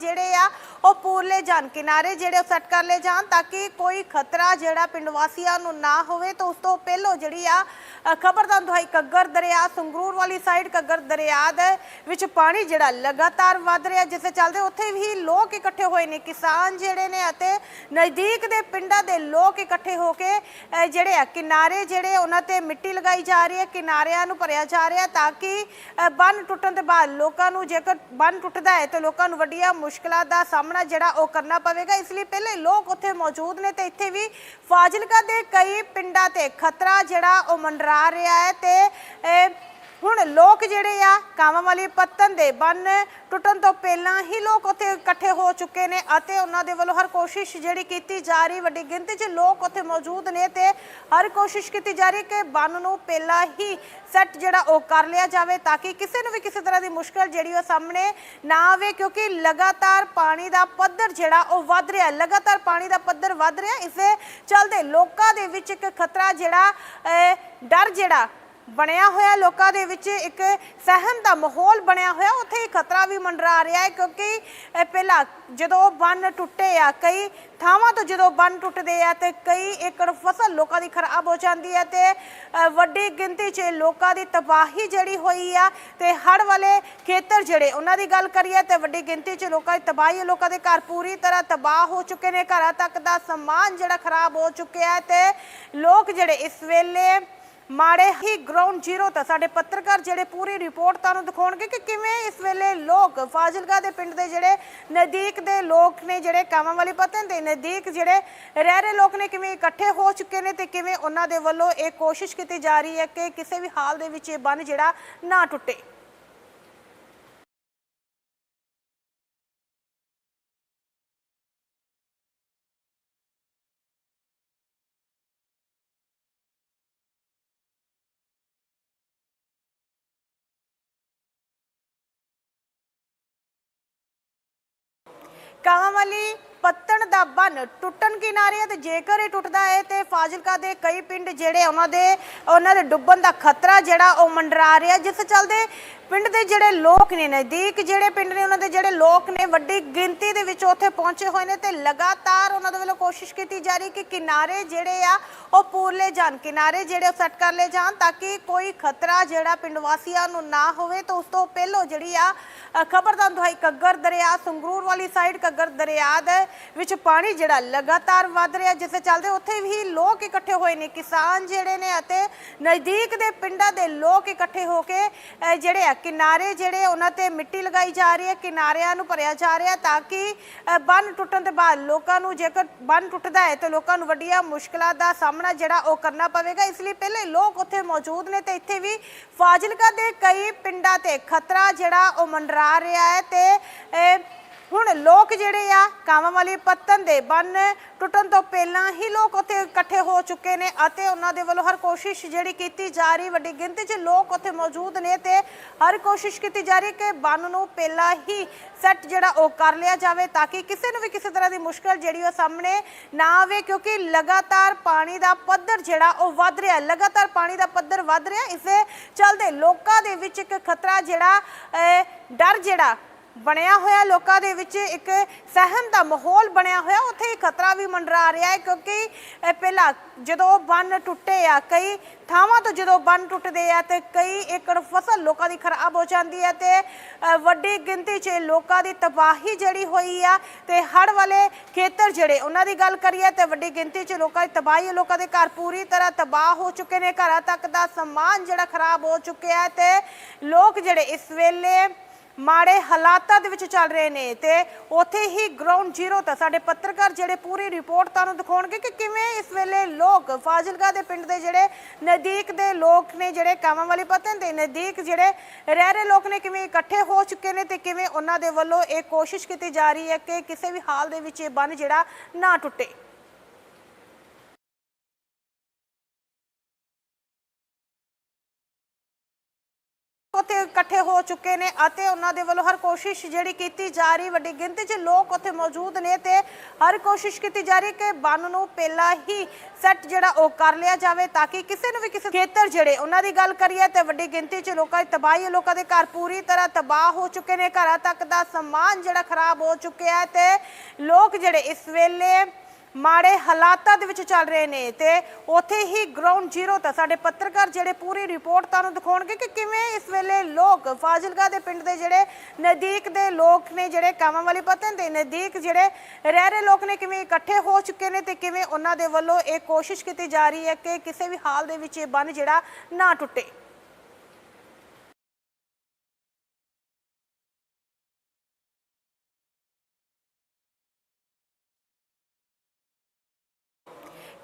ਜਿਹੜੇ ਆ ਉਹ ਪੂਰਲੇ ਜਾਣ ਕਿਨਾਰੇ ਜਿਹੜੇ ਉਹ ਸੈੱਟ ਕਰ ਲਏ ਜਾਣ ਤਾਂ ਕਿ ਕੋਈ ਖਤਰਾ ਜਿਹੜਾ ਪਿੰਡ ਵਾਸੀਆਂ ਨੂੰ ਨਾ ਹੋਵੇ ਤਾਂ ਉਸ ਤੋਂ ਪਹਿਲਾਂ ਜਿਹੜੀ ਆ ਖਬਰਦਾਰ ਦੁਹਾਈ ਕੱਗਰ ਦਰਿਆ, ਸੰਗਰੂਰ ਵਾਲੀ ਸਾਈਡ ਕੱਗਰ ਦਰਿਆ ਦੇ ਵਿੱਚ ਪਾਣੀ ਜਿਹੜਾ ਲਗਾਤਾਰ ਵੱਧ ਰਿਹਾ ਜਿਸ ਦੇ ਚੱਲਦੇ ਉੱਥੇ ਵੀ ਲੋਕ ਇਕੱਠੇ ਹੋਏ ਨੇ, ਕਿਸਾਨ ਜਿਹੜੇ ਨੇ ਅਤੇ ਨਜ਼ਦੀਕ ਦੇ ਪਿੰਡਾਂ ਦੇ ਲੋਕ ਇਕੱਠੇ ਹੋ ਕੇ ਜਿਹੜੇ ਆ, ਕਿਨਾਰੇ ਜਿਹੜੇ ਉਹਨਾਂ ਤੇ ਮਿੱਟੀ ਲਗਾਈ ਜਾ ਰਹੀ ਹੈ, ਕਿਨਾਰਿਆਂ ਨੂੰ ਭਰਿਆ ਜਾ ਰਿਹਾ ਤਾਂ ਕਿ ਬੰਨ ਟੁੱਟਣ ਦੇ ਬਾਅਦ ਲੋਕਾਂ ਨੂੰ ਜੇਕਰ ਬੰਨ ਟੁੱਟਦਾ ਹੈ ਤਾਂ ਲੋਕਾਂ ਨੂੰ ਵੱਡੀਆਂ ਮੁਸ਼ਕਲਾਂ ਦਾ ਸਾਹਮਣਾ ਸਾਹਮਣਾ ਜਿਹੜਾ ਉਹ ਕਰਨਾ ਪਵੇਗਾ। ਇਸ ਲਈ ਪਹਿਲੇ ਲੋਕ ਉੱਥੇ ਮੌਜੂਦ ਨੇ ਤੇ ਇੱਥੇ ਵੀ ਫਾਜ਼ਿਲਕਾ ਦੇ ਕਈ ਪਿੰਡਾਂ ਤੇ ਖਤਰਾ ਜਿਹੜਾ ਉਹ ਮੰਡਰਾ ਰਿਹਾ ਹੈ ਤੇ ਹੁਣ ਲੋਕ ਜਿਹੜੇ ਆ, ਕਾਵਾਂ ਵਾਲੀ ਪੱਤਨ ਦੇ ਬੰਨ ਟੁੱਟਣ ਤੋਂ ਪਹਿਲਾਂ ਹੀ ਲੋਕ ਉੱਥੇ ਇਕੱਠੇ ਹੋ ਚੁੱਕੇ ਨੇ ਅਤੇ ਉਹਨਾਂ ਦੇ ਵੱਲੋਂ ਹਰ ਕੋਸ਼ਿਸ਼ ਜਿਹੜੀ ਕੀਤੀ ਜਾ ਰਹੀ, ਵੱਡੀ ਗਿਣਤੀ 'ਚ ਲੋਕ ਉੱਥੇ ਮੌਜੂਦ ਨੇ ਤੇ ਹਰ ਕੋਸ਼ਿਸ਼ ਕੀਤੀ ਜਾ ਰਹੀ ਕਿ ਬੰਨ ਨੂੰ ਪਹਿਲਾਂ ਹੀ ਸੈੱਟ ਜਿਹੜਾ ਉਹ ਕਰ ਲਿਆ ਜਾਵੇ ਤਾਂ ਕਿ ਕਿਸੇ ਨੂੰ ਵੀ ਕਿਸੇ ਤਰ੍ਹਾਂ ਦੀ ਮੁਸ਼ਕਲ ਜਿਹੜੀ ਉਹ ਸਾਹਮਣੇ ਨਾ ਆਵੇ, ਕਿਉਂਕਿ ਲਗਾਤਾਰ ਪਾਣੀ ਦਾ ਪੱਧਰ ਜਿਹੜਾ ਉਹ ਵੱਧ ਰਿਹਾ, ਲਗਾਤਾਰ ਪਾਣੀ ਦਾ ਪੱਧਰ ਵੱਧ ਰਿਹਾ। ਇਸੇ ਚੱਲਦੇ ਲੋਕਾਂ ਦੇ ਵਿੱਚ ਇੱਕ ਖਤਰਾ ਜਿਹੜਾ ਡਰ ਜਿਹੜਾ ਬਣਿਆ ਹੋਇਆ ਲੋਕਾਂ ਦੇ ਵਿੱਚ ਇੱਕ ਸਹਿਮ ਦਾ ਮਾਹੌਲ ਬਣਿਆ ਹੋਇਆ। ਉੱਥੇ ਹੀ ਖਤਰਾ ਵੀ ਮੰਡਰਾ ਰਿਹਾ ਹੈ ਕਿਉਂਕਿ ਪਹਿਲਾਂ ਜਦੋਂ ਬੰਨ ਟੁੱਟੇ ਆ, ਕਈ ਥਾਵਾਂ ਤੋਂ ਜਦੋਂ ਬੰਨ ਟੁੱਟਦੇ ਆ ਤੇ ਕਈ ਏਕੜ ਫਸਲ ਲੋਕਾਂ ਦੀ ਖਰਾਬ ਹੋ ਜਾਂਦੀ ਹੈ ਤੇ ਵੱਡੀ ਗਿਣਤੀ 'ਚ ਲੋਕਾਂ ਦੀ ਤਬਾਹੀ ਜਿਹੜੀ ਹੋਈ ਆ ਤੇ ਹੜ ਵਾਲੇ ਖੇਤਰ ਜਿਹੜੇ ਉਹਨਾਂ ਦੀ ਗੱਲ ਕਰੀਏ ਤੇ ਵੱਡੀ ਗਿਣਤੀ 'ਚ ਲੋਕਾਂ ਦੀ ਤਬਾਹੀ ਲੋਕਾਂ ਦੇ ਘਰ ਪੂਰੀ ਤਰ੍ਹਾਂ ਤਬਾਹ ਹੋ ਚੁੱਕੇ ਨੇ। ਘਰਾਂ ਤੱਕ ਦਾ ਸਮਾਨ ਜਿਹੜਾ ਖਰਾਬ ਹੋ ਚੁੱਕਿਆ ਹੈ ਤੇ ਲੋਕ ਜਿਹੜੇ ਇਸ ਵੇਲੇ ਮਾੜੇ ਹੀ ਗਰਾਊਂਡ ਜ਼ੀਰੋ ਤਾਂ ਸਾਡੇ ਪੱਤਰਕਾਰ ਜਿਹੜੇ ਪੂਰੀ ਰਿਪੋਰਟ ਤੁਹਾਨੂੰ ਦਿਖਾਉਣਗੇ ਕਿ ਕਿਵੇਂ ਇਸ ਵੇਲੇ ਲੋਕ ਫਾਜ਼ਿਲਕਾ ਦੇ ਪਿੰਡ ਦੇ ਜਿਹੜੇ ਨਜ਼ਦੀਕ ਦੇ ਲੋਕ ਨੇ, ਜਿਹੜੇ ਕਾਮਾਂ ਵਾਲੀ ਪਤਨ ਦੇ ਨਜ਼ਦੀਕ ਜਿਹੜੇ ਰਹਿ ਰਹੇ ਲੋਕ ਨੇ, ਕਿਵੇਂ ਇਕੱਠੇ ਹੋ ਚੁੱਕੇ ਨੇ ਤੇ ਕਿਵੇਂ ਉਹਨਾਂ ਦੇ ਵੱਲੋਂ ਇਹ ਕੋਸ਼ਿਸ਼ ਕੀਤੀ ਜਾ ਰਹੀ ਹੈ ਕਿ ਕਿਸੇ ਵੀ ਹਾਲ ਦੇ ਵਿੱਚ ਇਹ ਬੰਨ ਜਿਹੜਾ ਨਾ ਟੁੱਟੇ। ਕਾਵਾਂ ਪੱਤਣ ਦਾ ਬੰਨ ਟੁੱਟਣ ਕਿਨਾਰੇ ਆ ਤੇ ਜੇਕਰ ਇਹ ਟੁੱਟਦਾ ਹੈ ਤੇ ਫਾਜ਼ਿਲਕਾ ਦੇ ਕਈ ਪਿੰਡ ਜਿਹੜੇ ਉਹਨਾਂ ਦੇ ਉਹਨਾਂ ਦੇ ਡੁੱਬਣ ਦਾ ਖਤਰਾ ਜਿਹੜਾ ਉਹ ਮੰਡਰਾ ਰਿਹਾ। ਜਿਸ ਚੱਲਦੇ ਪਿੰਡ ਦੇ ਜਿਹੜੇ ਲੋਕ ਨੇ ਨਜ਼ਦੀਕ, ਜਿਹੜੇ ਪਿੰਡ ਨੇ ਉਹਨਾਂ ਦੇ ਜਿਹੜੇ ਲੋਕ ਨੇ, ਵੱਡੀ ਗਿਣਤੀ ਦੇ ਵਿੱਚ ਉੱਥੇ ਪਹੁੰਚੇ ਹੋਏ ਨੇ ਤੇ ਲਗਾਤਾਰ ਉਹਨਾਂ ਦੇ ਵੱਲੋਂ ਕੋਸ਼ਿਸ਼ ਕੀਤੀ ਜਾ ਰਹੀ ਕਿ ਕਿਨਾਰੇ ਜਿਹੜੇ ਆ, ਉਹ ਪੂਰਲੇ ਜਾਣ, ਕਿਨਾਰੇ ਜਿਹੜੇ ਉਹ ਸੈੱਟ ਕਰ ਲਏ ਜਾਣ ਤਾਂ ਕਿ ਕੋਈ ਖਤਰਾ ਜਿਹੜਾ ਪਿੰਡ ਵਾਸੀਆਂ ਨੂੰ ਨਾ ਹੋਵੇ। ਤਾਂ ਉਸ ਤੋਂ ਪਹਿਲਾਂ ਜਿਹੜੀ ਆ ਖਬਰਦਾਰ ਦੁਹਾਈ ਕੱਗਰ ਦਰਿਆ, ਸੰਗਰੂਰ ਵਾਲੀ ਸਾਈਡ ਕੱਗਰ ਦਰਿਆ ਦੇ ਵਿੱਚ ਪਾਣੀ ਜਿਹੜਾ ਲਗਾਤਾਰ ਵੱਧ ਰਿਹਾ, ਜਿਸ ਦੇ ਚੱਲਦੇ ਉੱਥੇ ਵੀ ਲੋਕ ਇਕੱਠੇ ਹੋਏ ਨੇ, ਕਿਸਾਨ ਜਿਹੜੇ ਨੇ ਅਤੇ ਨਜ਼ਦੀਕ ਦੇ ਪਿੰਡਾਂ ਦੇ ਲੋਕ ਇਕੱਠੇ ਹੋ ਕੇ ਜਿਹੜੇ ਆ ਕਿਨਾਰੇ ਜਿਹੜੇ ਉਹਨਾਂ ਤੇ ਮਿੱਟੀ ਲਗਾਈ ਜਾ ਰਹੀ ਹੈ, ਕਿਨਾਰਿਆਂ ਨੂੰ ਭਰਿਆ ਜਾ ਰਿਹਾ ਤਾਂ ਕਿ ਬੰਨ ਟੁੱਟਣ ਦੇ ਬਾਅਦ ਲੋਕਾਂ ਨੂੰ ਜੇਕਰ ਬੰਨ ਟੁੱਟਦਾ ਹੈ ਤਾਂ ਲੋਕਾਂ ਨੂੰ ਵੱਡੀਆਂ ਮੁਸ਼ਕਲਾਂ ਦਾ ਸਾਹਮਣਾ ਜਿਹੜਾ ਉਹ ਕਰਨਾ ਪਵੇਗਾ। ਇਸ ਲਈ ਪਹਿਲੇ ਲੋਕ ਉੱਥੇ ਮੌਜੂਦ ਨੇ ਤੇ ਇੱਥੇ ਵੀ ਫਾਜ਼ਿਲਕਾ ਦੇ ਕਈ ਪਿੰਡਾਂ ਤੇ ਖਤਰਾ ਜਿਹੜਾ ਉਹ ਮੰਡਰਾ ਰਿਹਾ ਹੈ ਤੇ ਹੁਣ ਲੋਕ ਜਿਹੜੇ ਆ, ਕਾਵਾਂ ਵਾਲੀ ਪੱਤਨ ਦੇ ਬੰਨ ਟੁੱਟਣ ਤੋਂ ਪਹਿਲਾਂ ਹੀ ਲੋਕ ਉੱਥੇ ਇਕੱਠੇ ਹੋ ਚੁੱਕੇ ਨੇ ਅਤੇ ਉਹਨਾਂ ਦੇ ਵੱਲੋਂ ਹਰ ਕੋਸ਼ਿਸ਼ ਜਿਹੜੀ ਕੀਤੀ ਜਾ ਰਹੀ, ਵੱਡੀ ਗਿਣਤੀ 'ਚ ਲੋਕ ਉੱਥੇ ਮੌਜੂਦ ਨੇ ਤੇ ਹਰ ਕੋਸ਼ਿਸ਼ ਕੀਤੀ ਜਾ ਰਹੀ ਕਿ ਬੰਨ ਨੂੰ ਪਹਿਲਾਂ ਹੀ ਸੈੱਟ ਜਿਹੜਾ ਉਹ ਕਰ ਲਿਆ ਜਾਵੇ ਤਾਂ ਕਿ ਕਿਸੇ ਨੂੰ ਵੀ ਕਿਸੇ ਤਰ੍ਹਾਂ ਦੀ ਮੁਸ਼ਕਲ ਜਿਹੜੀ ਉਹ ਸਾਹਮਣੇ ਨਾ ਆਵੇ, ਕਿਉਂਕਿ ਲਗਾਤਾਰ ਪਾਣੀ ਦਾ ਪੱਧਰ ਜਿਹੜਾ ਉਹ ਵੱਧ ਰਿਹਾ ਲਗਾਤਾਰ ਪਾਣੀ ਦਾ ਪੱਧਰ ਵੱਧ ਰਿਹਾ ਇਸ ਇਸੇ ਚੱਲਦੇ ਲੋਕਾਂ ਦੇ ਵਿੱਚ ਇੱਕ ਖਤਰਾ ਜਿਹੜਾ ਡਰ ਜਿਹੜਾ ਬਣਿਆ ਹੋਇਆ ਲੋਕਾਂ ਦੇ ਵਿੱਚ ਇੱਕ ਸਹਿਮ ਦਾ ਮਾਹੌਲ ਬਣਿਆ ਹੋਇਆ। ਉੱਥੇ ਹੀ ਖਤਰਾ ਵੀ ਮੰਡਰਾ ਰਿਹਾ ਹੈ ਕਿਉਂਕਿ ਪਹਿਲਾਂ ਜਦੋਂ ਬੰਨ ਟੁੱਟੇ ਆ, ਕਈ ਥਾਵਾਂ ਤੋਂ ਜਦੋਂ ਬੰਨ ਟੁੱਟਦੇ ਆ ਤੇ ਕਈ ਏਕੜ ਫਸਲ ਲੋਕਾਂ ਦੀ ਖਰਾਬ ਹੋ ਜਾਂਦੀ ਹੈ ਤੇ ਵੱਡੀ ਗਿਣਤੀ 'ਚ ਲੋਕਾਂ ਦੀ ਤਬਾਹੀ ਜਿਹੜੀ ਹੋਈ ਆ ਤੇ ਹੜ ਵਾਲੇ ਖੇਤਰ ਜਿਹੜੇ ਉਹਨਾਂ ਦੀ ਗੱਲ ਕਰੀਏ ਤੇ ਵੱਡੀ ਗਿਣਤੀ 'ਚ ਲੋਕਾਂ ਦੀ ਤਬਾਹੀ ਲੋਕਾਂ ਦੇ ਘਰ ਪੂਰੀ ਤਰ੍ਹਾਂ ਤਬਾਹ ਹੋ ਚੁੱਕੇ ਨੇ। ਘਰਾਂ ਤੱਕ ਦਾ ਸਮਾਨ ਜਿਹੜਾ ਖਰਾਬ ਹੋ ਚੁੱਕਿਆ ਹੈ ਤੇ ਲੋਕ ਜਿਹੜੇ ਇਸ ਵੇਲੇ ਮਾੜੇ ਹਾਲਾਤਾਂ ਦੇ ਵਿੱਚ ਚੱਲ ਰਹੇ ਨੇ ਤੇ ਉੱਥੇ ਹੀ ਗਰਾਊਂਡ ਜ਼ੀਰੋ ਤਾਂ ਸਾਡੇ ਪੱਤਰਕਾਰ ਜਿਹੜੇ ਪੂਰੀ ਰਿਪੋਰਟ ਤੁਹਾਨੂੰ ਦਿਖਾਉਣਗੇ ਕਿ ਕਿਵੇਂ ਇਸ ਵੇਲੇ ਲੋਕ ਫਾਜ਼ਿਲਕਾ ਦੇ ਪਿੰਡ ਦੇ ਜਿਹੜੇ ਨਜ਼ਦੀਕ ਦੇ ਲੋਕ ਨੇ, ਜਿਹੜੇ ਕਾਮਾਂ ਵਾਲੀ ਪਤਨ ਦੇ ਨਜ਼ਦੀਕ ਜਿਹੜੇ ਰਹਿ ਰਹੇ ਲੋਕ ਨੇ, ਕਿਵੇਂ ਇਕੱਠੇ ਹੋ ਚੁੱਕੇ ਨੇ ਤੇ ਕਿਵੇਂ ਉਹਨਾਂ ਦੇ ਵੱਲੋਂ ਇਹ ਕੋਸ਼ਿਸ਼ ਕੀਤੀ ਜਾ ਰਹੀ ਹੈ ਕਿ ਕਿਸੇ ਵੀ ਹਾਲ ਦੇ ਵਿੱਚ ਇਹ ਬੰਨ ਜਿਹੜਾ ਨਾ ਟੁੱਟੇ। ਉੱਥੇ ਇਕੱਠੇ ਹੋ ਚੁੱਕੇ ਨੇ ਅਤੇ ਉਹਨਾਂ ਦੇ ਵੱਲੋਂ ਹਰ ਕੋਸ਼ਿਸ਼ ਜਿਹੜੀ ਕੀਤੀ ਜਾ ਰਹੀ ਵੱਡੀ ਗਿਣਤੀ 'ਚ ਲੋਕ ਉੱਥੇ ਮੌਜੂਦ ਨੇ ਤੇ ਹਰ ਕੋਸ਼ਿਸ਼ ਕੀਤੀ ਜਾ ਰਹੀ ਕਿ ਬੰਨ ਨੂੰ ਪਹਿਲਾਂ ਹੀ ਸੈੱਟ ਜਿਹੜਾ ਉਹ ਕਰ ਲਿਆ ਜਾਵੇ ਤਾਂ ਕਿ ਕਿਸੇ ਨੂੰ ਵੀ ਕਿਸੇ ਖੇਤਰ ਜਿਹੜੇ ਉਹਨਾਂ ਦੀ ਗੱਲ ਕਰੀਏ ਤੇ ਵੱਡੀ ਗਿਣਤੀ 'ਚ ਲੋਕਾਂ ਦੀ ਤਬਾਹੀ ਹੈ, ਲੋਕਾਂ ਦੇ ਘਰ ਪੂਰੀ ਤਰ੍ਹਾਂ ਤਬਾਹ ਹੋ ਚੁੱਕੇ ਨੇ, ਘਰਾਂ ਤੱਕ ਦਾ ਸਮਾਨ ਜਿਹੜਾ ਖਰਾਬ ਹੋ ਚੁੱਕਿਆ ਤੇ ਲੋਕ ਜਿਹੜੇ ਇਸ ਵੇਲੇ ਮਾੜੇ ਹਾਲਾਤਾਂ ਦੇ ਵਿੱਚ ਚੱਲ ਰਹੇ ਨੇ ਤੇ ਉੱਥੇ ਹੀ ਗਰਾਊਂਡ ਜ਼ੀਰੋ ਤਾਂ ਸਾਡੇ ਪੱਤਰਕਾਰ ਜਿਹੜੇ ਪੂਰੀ ਰਿਪੋਰਟ ਤੁਹਾਨੂੰ ਦਿਖਾਉਣਗੇ ਕਿ ਕਿਵੇਂ ਇਸ ਵੇਲੇ ਲੋਕ ਫਾਜ਼ਿਲਕਾ ਦੇ ਪਿੰਡ ਦੇ ਜਿਹੜੇ ਨਜ਼ਦੀਕ ਦੇ ਲੋਕ ਨੇ, ਜਿਹੜੇ ਕਾਮਾਂ ਵਾਲੀ ਪਤਨ ਦੇ ਨਜ਼ਦੀਕ ਜਿਹੜੇ ਰਹਿ ਰਹੇ ਲੋਕ ਨੇ, ਕਿਵੇਂ ਇਕੱਠੇ ਹੋ ਚੁੱਕੇ ਨੇ ਤੇ ਕਿਵੇਂ ਉਹਨਾਂ ਦੇ ਵੱਲੋਂ ਇਹ ਕੋਸ਼ਿਸ਼ ਕੀਤੀ ਜਾ ਰਹੀ ਹੈ ਕਿ ਕਿਸੇ ਵੀ ਹਾਲ ਦੇ ਵਿੱਚ ਇਹ ਬੰਨ ਜਿਹੜਾ ਨਾ ਟੁੱਟੇ।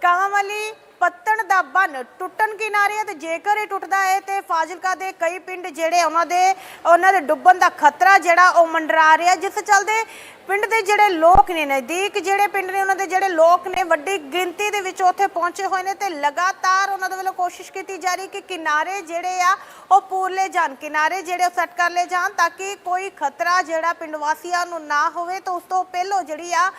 ਕਾਵਾਂ ਵਾਲੀ ਪੱਤਣ ਦਾ ਬੰਨ ਟੁੱਟਣ ਕਿਨਾਰੇ ਹੈ ਤੇ ਜੇਕਰ ਇਹ ਟੁੱਟਦਾ ਹੈ ਤੇ ਫਾਜ਼ਿਲਕਾ ਦੇ ਕਈ ਪਿੰਡ ਜਿਹੜੇ ਉਹਨਾਂ ਦੇ ਉਹਨਾਂ ਦੇ ਡੁੱਬਣ ਦਾ ਖਤਰਾ ਜਿਹੜਾ ਉਹ ਮੰਡਰਾ ਰਿਹਾ। ਜਿਸ ਚੱਲਦੇ ਪਿੰਡ ਦੇ ਜਿਹੜੇ ਲੋਕ ਨੇ, ਨਜ਼ਦੀਕ ਜਿਹੜੇ ਪਿੰਡ ਨੇ, ਉਹਨਾਂ ਦੇ ਜਿਹੜੇ ਲੋਕ ਨੇ, ਵੱਡੀ ਗਿਣਤੀ ਦੇ ਵਿੱਚ ਉੱਥੇ ਪਹੁੰਚੇ ਹੋਏ ਨੇ ਤੇ ਲਗਾਤਾਰ ਉਹਨਾਂ ਦੇ ਵੱਲੋਂ ਕੋਸ਼ਿਸ਼ ਕੀਤੀ ਜਾ ਰਹੀ ਕਿ ਕਿਨਾਰੇ ਜਿਹੜੇ ਆ ਉਹ ਪੂਰਲੇ ਜਾਣ, ਕਿਨਾਰੇ ਜਿਹੜੇ ਸੈੱਟ ਕਰ ਲਏ ਜਾਣ ਤਾਂ ਕਿ ਕੋਈ ਖਤਰਾ ਜਿਹੜਾ ਪਿੰਡ ਵਾਸੀਆਂ ਨੂੰ ਨਾ ਹੋਵੇ। ਤਾਂ ਉਸ ਤੋਂ ਪਹਿਲਾਂ ਜਿਹੜੀ ਆ